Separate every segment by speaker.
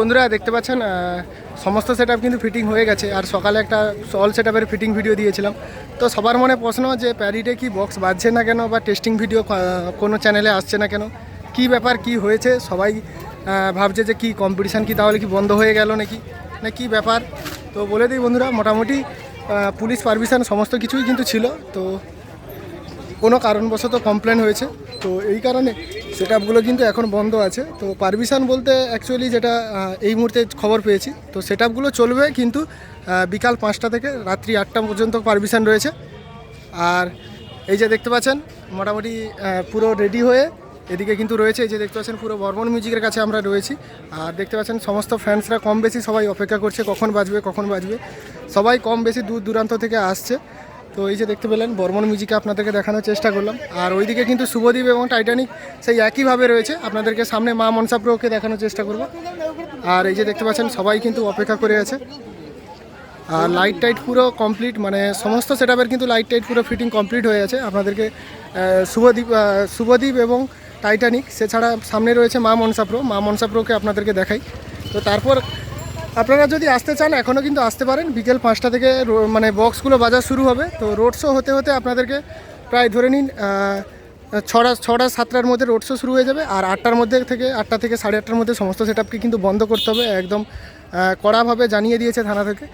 Speaker 1: বন্ধুরা, দেখতে পাচ্ছেন সমস্ত সেট কিন্তু ফিটিং হয়ে গেছে। আর সকালে একটা অল সেট ফিটিং ভিডিও দিয়েছিলাম। তো সবার মনে প্রশ্ন যে প্যারিডে কি বক্স বাজছে না কেন বা টেস্টিং ভিডিও কোনো চ্যানেলে আসছে না কেন? কি ব্যাপার, কি হয়েছে? সবাই ভাবছে যে কি কম্পিটিশান কি, তাহলে কি বন্ধ হয়ে গেল নাকি? না কি ব্যাপার? তো বলে দিই বন্ধুরা, মোটামুটি পুলিশ পারমিশন সমস্ত কিছুই কিন্তু ছিল। তো কোনো কারণবশত কমপ্লেন হয়েছে। তো এই কারণে সেটআপগুলো কিন্তু এখন বন্ধ আছে। তো পারমিশন বলতে অ্যাকচুয়ালি যেটা এই মুহূর্তে খবর পেয়েছি। তো সেটআপগুলো চলবে কিন্তু বিকাল পাঁচটা থেকে রাত্রি আটটা পর্যন্ত পারমিশন রয়েছে। আর এই যে দেখতে পাচ্ছেন, মোটামুটি পুরো রেডি হয়ে এদিকে কিন্তু রয়েছে। এই যে দেখতে পাচ্ছেন, পুরো বর্মন মিউজিকের কাছে আমরা রয়েছি। আর দেখতে পাচ্ছেন, সমস্ত ফ্যান্সরা কম বেশি সবাই অপেক্ষা করছে, কখন বাজবে কখন বাজবে। সবাই কম বেশি দূর দূরান্ত থেকে আসছে। তো এই যে দেখতে পেলেন, বর্মন মিউজিকে আপনাদেরকে দেখানোর চেষ্টা করলাম। আর ওইদিকে কিন্তু শুভদ্বীপ এবং টাইটানিক সেই একইভাবে রয়েছে। আপনাদেরকে সামনে মা মনসা প্রোকে দেখানোর চেষ্টা করব। আর এই যে দেখতে পাচ্ছেন, সবাই কিন্তু অপেক্ষা করে আছে। আর লাইট টাইট পুরো কমপ্লিট মানে সমস্ত সেটআপের কিন্তু লাইট টাইট পুরো ফিটিং কমপ্লিট হয়ে আছে। আপনাদেরকে শুভদ্বীপ শুভদ্বীপ এবং টাইটানিক সেছাড়া সামনে রয়েছে মা মনসা প্রো। মা মনসা প্রোকে আপনাদেরকে দেখাই। তো তারপর আপনারা যদি আসতে চান এখনও কিন্তু আসতে পারেন। বিকেল পাঁচটা থেকে মানে বক্সগুলো বাজার শুরু হবে। তো রোড শো হতে হতে আপনাদেরকে প্রায় ধরে নিন ছটা ছটা, সাতটার মধ্যে রোড শো শুরু হয়ে যাবে। আর আটটার মধ্যে থেকে, আটটা থেকে সাড়ে আটটার মধ্যে সমস্ত সেটআপকে কিন্তু বন্ধ করতে হবে। একদম কড়াভাবে জানিয়ে দিয়েছে থানা থেকে।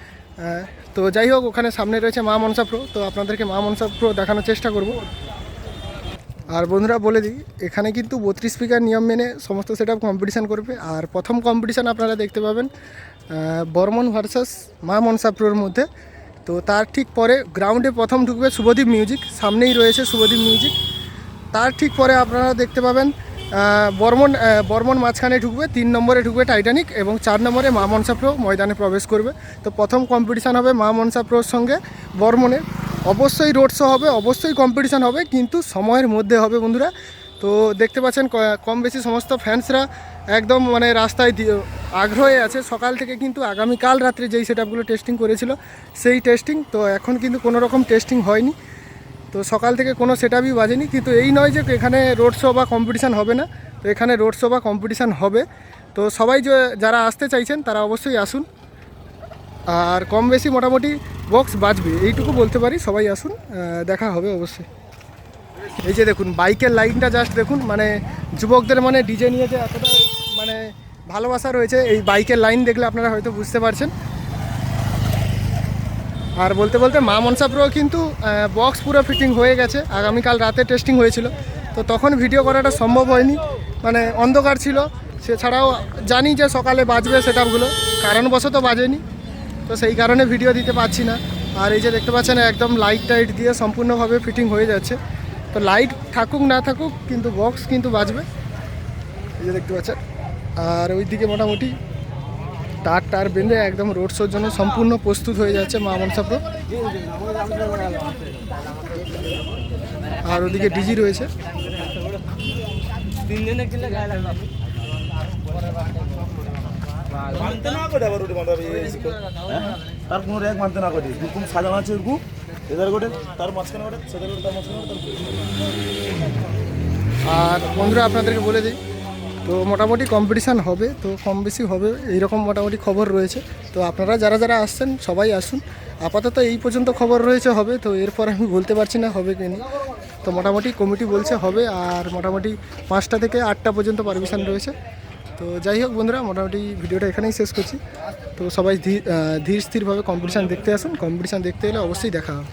Speaker 1: তো যাই হোক, ওখানে সামনে রয়েছে মা মনসা প্রো তো আপনাদেরকে মা মনসা প্রো দেখানোর চেষ্টা করব। আর বন্ধুরা বলে দিই, এখানে কিন্তু বত্রিশ স্পিকার নিয়ম মেনে সমস্ত সেট কম্পিটিশান করবে। আর প্রথম কম্পিটিশান আপনারা দেখতে পাবেন বর্মন ভার্সাস মা মনসা প্রোর মধ্যে। তো তার ঠিক পরে গ্রাউন্ডে প্রথম ঢুকবে শুভদীপ মিউজিক সামনেই রয়েছে শুভদীপ মিউজিক তার ঠিক পরে আপনারা দেখতে পাবেন বর্মন বর্মন মাঝখানে ঢুকবে, তিন নম্বরে ঢুকবে টাইটানিক এবং চার নম্বরে মা মনসা প্রো ময়দানে প্রবেশ করবে। তো প্রথম কম্পিটিশান হবে মা মনসা প্রোর সঙ্গে বর্মনের। অবশ্যই রোড শো হবে, অবশ্যই কম্পিটিশান হবে, কিন্তু সময়ের মধ্যে হবে বন্ধুরা। তো দেখতে পাচ্ছেন কম বেশি সমস্ত ফ্যান্সরা একদম মানে রাস্তায় আগ্রহে আছে। সকাল থেকে কিন্তু আগামীকাল রাত্রে যেই সেটআপগুলো টেস্টিং করেছিল, সেই টেস্টিং তো এখন কিন্তু কোনো রকম টেস্টিং হয়নি। তো সকাল থেকে কোনো সেটআপই বাজেনি, কিন্তু এই নয় যে এখানে রোড শো বা কম্পিটিশান হবে না। তো এখানে রোড শো বা কম্পিটিশান হবে। তো সবাই যারা আসতে চাইছেন, তারা অবশ্যই আসুন। আর কম বেশি মোটামুটি বক্স বাজবে। এইটুকু বলতে পারি। সবাই আসুন দেখা হবে অবশ্যই। এই যে দেখুন, বাইকের লাইনটা জাস্ট দেখুন মানে যুবকদের মানে ডিজে নিয়ে যে এতটা মানে ভালোবাসা রয়েছে, এই বাইকের লাইন দেখলে আপনারা হয়তো বুঝতে পারছেন। আর বলতে বলতে মা মনসা প্রো কিন্তু বক্স পুরো ফিটিং হয়ে গেছে। আগামীকাল রাতে টেস্টিং হয়েছিল। তো তখন ভিডিও করাটা সম্ভব হয়নি। মানে অন্ধকার ছিল। সেছাড়াও জানি যে সকালে বাজবে সেটাপগুলো কারণবশত বাজেনি। তো সেই কারণে ভিডিও দিতে পারছি না। আর এই যে দেখতে পাচ্ছেন, একদম লাইট টাইট দিয়ে সম্পূর্ণভাবে ফিটিং হয়ে যাচ্ছে। তো লাইট থাকুক, না থাকুক, কিন্তু বক্স কিন্তু বাজবে। এই যে দেখতে পাচ্ছেন। আর ওইদিকে মোটামুটি তার টার বেঁধে একদম রোড শোর জন্য সম্পূর্ণ প্রস্তুত হয়ে যাচ্ছে মা মনসা প্রো আর ওদিকে ডিজি রয়েছে।
Speaker 2: হ্যাঁ? তার কোনো র্যাক মানতে না করে এরকম সাজানো আছে
Speaker 1: আর বন্ধুরা, আপনাদেরকে বলে দিই, তো মোটামুটি কম্পিটিশান হবে, তো কম বেশি হবে, এইরকম মোটামুটি খবর রয়েছে। তো আপনারা যারা যারা আসছেন, সবাই আসুন। আপাতত এই পর্যন্ত খবর রয়েছে, হবে, তো এরপর আমি বলতে পারছি না হবে কি তো মোটামুটি কমিটি বলছে হবে, আর মোটামুটি পাঁচটা থেকে আটটা পর্যন্ত পারমিশন রয়েছে। তো যাই হোক বন্ধুরা, মোটামুটি ভিডিওটা এখানেই শেষ করছি। তো সবাই ধীর স্থিরভাবে কম্পিটিশান দেখতে আসুন। কম্পিটিশান দেখতে এলে অবশ্যই দেখা হবে।